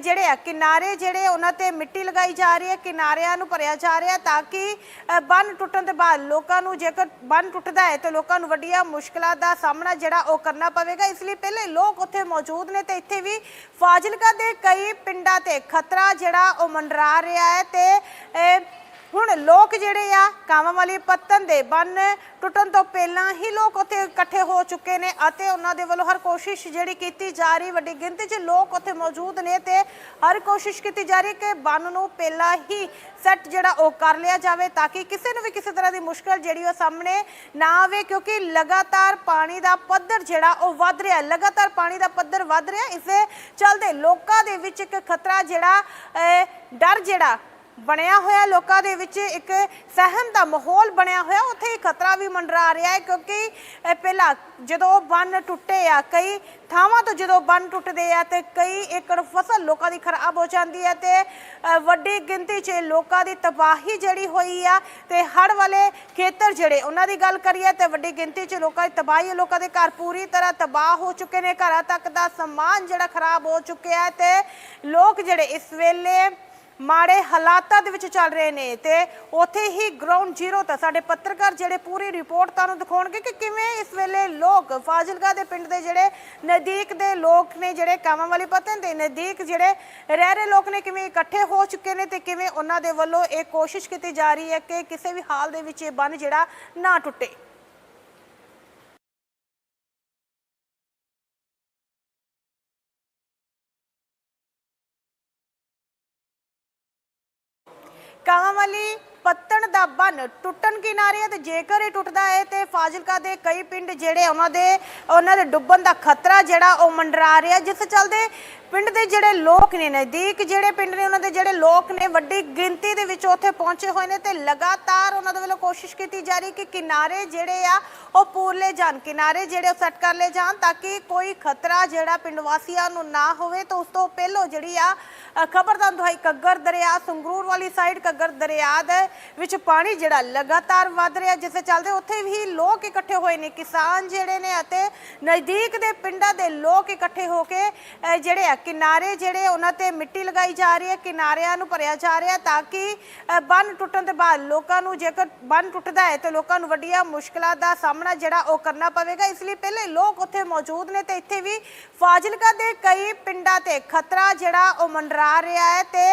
ਜਿਹੜੇ ਆ, ਕਿਨਾਰੇ ਜਿਹੜੇ ਉਹਨਾਂ ਤੇ ਮਿੱਟੀ ਲਗਾਈ ਜਾ ਰਹੀ ਹੈ, ਕਿਨਾਰਿਆਂ ਨੂੰ ਭਰਿਆ ਜਾ ਰਿਹਾ ਤਾਂ ਕਿ ਬੰਨ ਟੁੱਟਣ ਦੇ ਬਾਅਦ ਲੋਕਾਂ ਨੂੰ ਜੇਕਰ ਬੰਨ ਟੁੱਟਦਾ ਹੈ ਤਾਂ ਲੋਕਾਂ ਨੂੰ ਵੱਡੀਆਂ ਮੁਸ਼ਕਲਾਂ ਦਾ ਸਾਹਮਣਾ ਜਿਹੜਾ ਉਹ ਕਰਨਾ ਪਵੇਗਾ। ਇਸ ਲਈ ਪਹਿਲੇ ਲੋਕ ਉੱਥੇ ਮੌਜੂਦ ਨੇ ਤੇ ਇੱਥੇ ਵੀ ਫਾਜ਼ਿਲਕਾ ਦੇ ਕਈ ਪਿੰਡਾਂ ਤੇ ਖਤਰਾ ਜਿਹੜਾ ਉਹ ਮੰਡਰਾ ਰਿਹਾ ਹੈ ਤੇ ਹੁਣ ਲੋਕ ਜਿਹੜੇ ਆ ਕਾਵਾਂ ਵਾਲੀ ਪੱਤਨ ਦੇ ਬੰਨ ਟੁੱਟਣ ਤੋਂ ਪਹਿਲਾਂ ਹੀ ਲੋਕ ਉੱਥੇ ਇਕੱਠੇ ਹੋ ਚੁੱਕੇ ਨੇ ਅਤੇ ਉਹਨਾਂ ਦੇ ਵੱਲੋਂ ਹਰ ਕੋਸ਼ਿਸ਼ ਜਿਹੜੀ ਕੀਤੀ ਜਾ ਰਹੀ, ਵੱਡੀ ਗਿਣਤੀ 'ਚ ਲੋਕ ਉੱਥੇ ਮੌਜੂਦ ਨੇ ਤੇ ਹਰ ਕੋਸ਼ਿਸ਼ ਕੀਤੀ ਜਾ ਰਹੀ ਕਿ ਬੰਨ ਨੂੰ ਪਹਿਲਾਂ ਹੀ ਸੈੱਟ ਜਿਹੜਾ ਉਹ ਕਰ ਲਿਆ ਜਾਵੇ ਤਾਂ ਕਿ ਕਿਸੇ ਨੂੰ ਵੀ ਕਿਸੇ ਤਰ੍ਹਾਂ ਦੀ ਮੁਸ਼ਕਲ ਜਿਹੜੀ ਉਹ ਸਾਹਮਣੇ ਨਾ ਆਵੇ, ਕਿਉਂਕਿ ਲਗਾਤਾਰ ਪਾਣੀ ਦਾ ਪੱਧਰ ਜਿਹੜਾ ਉਹ ਵੱਧ ਰਿਹਾ, ਲਗਾਤਾਰ ਪਾਣੀ ਦਾ ਪੱਧਰ ਵੱਧ ਰਿਹਾ। ਇਸੇ ਚਲਦੇ ਲੋਕਾਂ ਦੇ ਵਿੱਚ ਇੱਕ ਖਤਰਾ ਜਿਹੜਾ ਡਰ ਜਿਹੜਾ ਬਣਿਆ ਹੋਇਆ ਲੋਕਾਂ ਦੇ ਵਿੱਚ ਇੱਕ ਸਹਿਮ ਦਾ ਮਾਹੌਲ ਬਣਿਆ ਹੋਇਆ। ਉੱਥੇ ਹੀ ਖਤਰਾ ਵੀ ਮੰਡਰਾ ਰਿਹਾ ਹੈ ਕਿਉਂਕਿ ਪਹਿਲਾਂ ਜਦੋਂ ਬੰਨ ਟੁੱਟੇ ਆ, ਕਈ ਥਾਵਾਂ ਤੋਂ ਜਦੋਂ ਬੰਨ ਟੁੱਟਦੇ ਆ ਤੇ ਕਈ ਏਕੜ ਫਸਲ ਲੋਕਾਂ ਦੀ ਖਰਾਬ ਹੋ ਜਾਂਦੀ ਹੈ ਤੇ ਵੱਡੀ ਗਿਣਤੀ 'ਚ ਲੋਕਾਂ ਦੀ ਤਬਾਹੀ ਜਿਹੜੀ ਹੋਈ ਆ ਤੇ ਹੜ ਵਾਲੇ ਖੇਤਰ ਜਿਹੜੇ ਉਹਨਾਂ ਦੀ ਗੱਲ ਕਰੀਏ ਤੇ ਵੱਡੀ ਗਿਣਤੀ 'ਚ ਲੋਕਾਂ ਦੀ ਤਬਾਹੀ ਲੋਕਾਂ ਦੇ ਘਰ ਪੂਰੀ ਤਰ੍ਹਾਂ ਤਬਾਹ ਹੋ ਚੁੱਕੇ ਨੇ। ਘਰਾਂ ਤੱਕ ਦਾ ਸਮਾਨ ਜਿਹੜਾ ਖਰਾਬ ਹੋ ਚੁੱਕਿਆ ਹੈ ਤੇ ਲੋਕ ਜਿਹੜੇ ਇਸ ਵੇਲੇ ਮਾੜੇ ਹਾਲਾਤਾਂ ਦੇ ਵਿੱਚ ਚੱਲ ਰਹੇ ਨੇ ਤੇ ਉੱਥੇ ਹੀ ਗਰਾਊਂਡ ਜ਼ੀਰੋ ਤਾਂ ਸਾਡੇ ਪੱਤਰਕਾਰ ਜਿਹੜੇ ਪੂਰੀ ਰਿਪੋਰਟ ਤੁਹਾਨੂੰ ਦਿਖਾਉਣਗੇ ਕਿ ਕਿਵੇਂ ਇਸ ਵੇਲੇ ਲੋਕ ਫਾਜ਼ਿਲਕਾ ਦੇ ਪਿੰਡ ਦੇ ਜਿਹੜੇ ਨਜ਼ਦੀਕ ਦੇ ਲੋਕ ਨੇ, ਜਿਹੜੇ ਕਾਮਾਂ ਵਾਲੀ ਪਤਨ ਦੇ ਨਜ਼ਦੀਕ ਜਿਹੜੇ ਰਹਿ ਰਹੇ ਲੋਕ ਨੇ, ਕਿਵੇਂ ਇਕੱਠੇ ਹੋ ਚੁੱਕੇ ਨੇ ਤੇ ਕਿਵੇਂ ਉਹਨਾਂ ਦੇ ਵੱਲੋਂ ਇਹ ਕੋਸ਼ਿਸ਼ ਕੀਤੀ ਜਾ ਰਹੀ ਹੈ ਕਿ ਕਿਸੇ ਵੀ ਹਾਲ ਦੇ ਵਿੱਚ ਇਹ ਬੰਨ ਜਿਹੜਾ ਨਾ ਟੁੱਟੇ। ਦਾ ਬੰਨ ਟੁੱਟਣ ਕਿਨਾਰੇ ਤੇ ਜੇਕਰ ਇਹ ਟੁੱਟਦਾ ਹੈ ਤੇ ਫਾਜ਼ਿਲਕਾ ਦੇ ਕਈ ਪਿੰਡ ਜਿਹੜੇ ਉਹਨਾਂ ਦੇ ਉਹਨਾਂ ਦੇ ਡੁੱਬਣ ਦਾ ਖਤਰਾ ਜਿਹੜਾ ਉਹ ਮੰਡਰਾ ਰਿਹਾ। ਜਿਸ ਚੱਲਦੇ ਪਿੰਡ ਦੇ ਜਿਹੜੇ ਲੋਕ ਨੇ ਨਜ਼ਦੀਕ ਜਿਹੜੇ ਪਿੰਡ ਨੇ ਉਹਨਾਂ ਦੇ ਜਿਹੜੇ ਲੋਕ ਨੇ ਵੱਡੀ ਗਿਣਤੀ ਦੇ ਵਿੱਚ ਉੱਥੇ ਪਹੁੰਚੇ ਹੋਏ ਨੇ ਤੇ ਲਗਾਤਾਰ ਉਹਨਾਂ ਦੇ ਵੱਲੋਂ ਕੋਸ਼ਿਸ਼ ਕੀਤੀ ਜਾ ਰਹੀ ਕਿ ਕਿਨਾਰੇ ਜਿਹੜੇ ਆ ਉਹ ਪੂਰਲੇ ਜਾਣ ਕਿਨਾਰੇ ਜਿਹੜੇ ਉਹ ਸੈੱਟ ਕਰ ਲਏ ਜਾਣ ਤਾਂ ਕਿ ਕੋਈ ਖਤਰਾ ਜਿਹੜਾ ਪਿੰਡ ਵਾਸੀਆਂ ਨੂੰ ਨਾ ਹੋਵੇ। ਤਾਂ ਉਸ ਤੋਂ ਪਹਿਲਾਂ ਜਿਹੜੀ ਆ ਅ, ਖਬਰਦਾਰ ਦੁਹਾਈ ਕੱਗਰ ਦਰਿਆ ਸੰਗਰੂਰ ਵਾਲੀ ਸਾਈਡ ਕੱਗਰ ਦਰਿਆ ਦੇ ਵਿੱਚ ਪਾਣੀ ਜਿਹੜਾ ਲਗਾਤਾਰ ਵੱਧ ਰਿਹਾ ਜਿਸ ਦੇ ਚੱਲਦੇ ਉੱਥੇ ਵੀ ਲੋਕ ਇਕੱਠੇ ਹੋਏ ਨੇ। ਕਿਸਾਨ ਜਿਹੜੇ ਨੇ ਅਤੇ ਨਜ਼ਦੀਕ ਦੇ ਪਿੰਡਾਂ ਦੇ ਲੋਕ ਇਕੱਠੇ ਹੋ ਕੇ ਜਿਹੜੇ ਆ, ਕਿਨਾਰੇ ਜਿਹੜੇ ਉਹਨਾਂ ਤੇ ਮਿੱਟੀ ਲਗਾਈ ਜਾ ਰਹੀ ਹੈ, ਕਿਨਾਰਿਆਂ ਨੂੰ ਭਰਿਆ ਜਾ ਰਿਹਾ ਤਾਂ ਕਿ ਬੰਨ ਟੁੱਟਣ ਦੇ ਬਾਅਦ ਲੋਕਾਂ ਨੂੰ ਜੇਕਰ ਬੰਨ ਟੁੱਟਦਾ ਹੈ ਤਾਂ ਲੋਕਾਂ ਨੂੰ ਵੱਡੀਆਂ ਮੁਸ਼ਕਲਾਂ ਦਾ ਸਾਹਮਣਾ ਜਿਹੜਾ ਉਹ ਕਰਨਾ ਪਵੇਗਾ। ਇਸ ਲਈ ਪਹਿਲੇ ਲੋਕ ਉੱਥੇ ਮੌਜੂਦ ਨੇ ਤੇ ਇੱਥੇ ਵੀ ਫਾਜ਼ਿਲਕਾ ਦੇ ਕਈ ਪਿੰਡਾਂ ਤੇ ਖਤਰਾ ਜਿਹੜਾ ਉਹ ਮੰਡਰਾ ਰਿਹਾ ਹੈ ਤੇ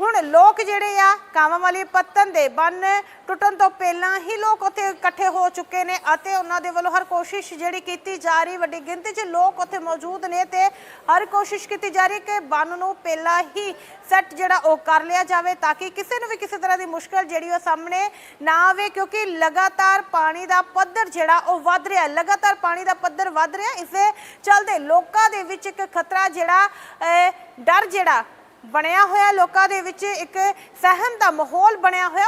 ਹੁਣ ਲੋਕ ਜਿਹੜੇ ਆ ਕਾਵਾਂ ਵਾਲੀ ਪੱਤਨ ਦੇ ਬੰਨ ਟੁੱਟਣ ਤੋਂ ਪਹਿਲਾਂ ਹੀ ਲੋਕ ਉੱਥੇ ਇਕੱਠੇ ਹੋ ਚੁੱਕੇ ਨੇ ਅਤੇ ਉਹਨਾਂ ਦੇ ਵੱਲੋਂ ਹਰ ਕੋਸ਼ਿਸ਼ ਜਿਹੜੀ ਕੀਤੀ ਜਾ ਰਹੀ, ਵੱਡੀ ਗਿਣਤੀ 'ਚ ਲੋਕ ਉੱਥੇ ਮੌਜੂਦ ਨੇ ਤੇ ਹਰ ਕੋਸ਼ਿਸ਼ ਕੀਤੀ ਜਾ ਰਹੀ ਕਿ ਬੰਨ ਨੂੰ ਪਹਿਲਾਂ ਹੀ ਸੈੱਟ ਜਿਹੜਾ ਉਹ ਕਰ ਲਿਆ ਜਾਵੇ ਤਾਂ ਕਿ ਕਿਸੇ ਨੂੰ ਵੀ ਕਿਸੇ ਤਰ੍ਹਾਂ ਦੀ ਮੁਸ਼ਕਲ ਜਿਹੜੀ ਉਹ ਸਾਹਮਣੇ ਨਾ ਆਵੇ, ਕਿਉਂਕਿ ਲਗਾਤਾਰ ਪਾਣੀ ਦਾ ਪੱਧਰ ਜਿਹੜਾ ਉਹ ਵੱਧ ਰਿਹਾ, ਲਗਾਤਾਰ ਪਾਣੀ ਦਾ ਪੱਧਰ ਵੱਧ ਰਿਹਾ। ਇਸੇ ਚੱਲਦੇ ਲੋਕਾਂ ਦੇ ਵਿੱਚ ਇੱਕ ਖਤਰਾ ਜਿਹੜਾ ਡਰ ਜਿਹੜਾ ਬਣਿਆ ਹੋਇਆ ਲੋਕਾਂ ਦੇ ਵਿੱਚ ਇੱਕ ਸਹਿਮ ਦਾ ਮਾਹੌਲ ਬਣਿਆ ਹੋਇਆ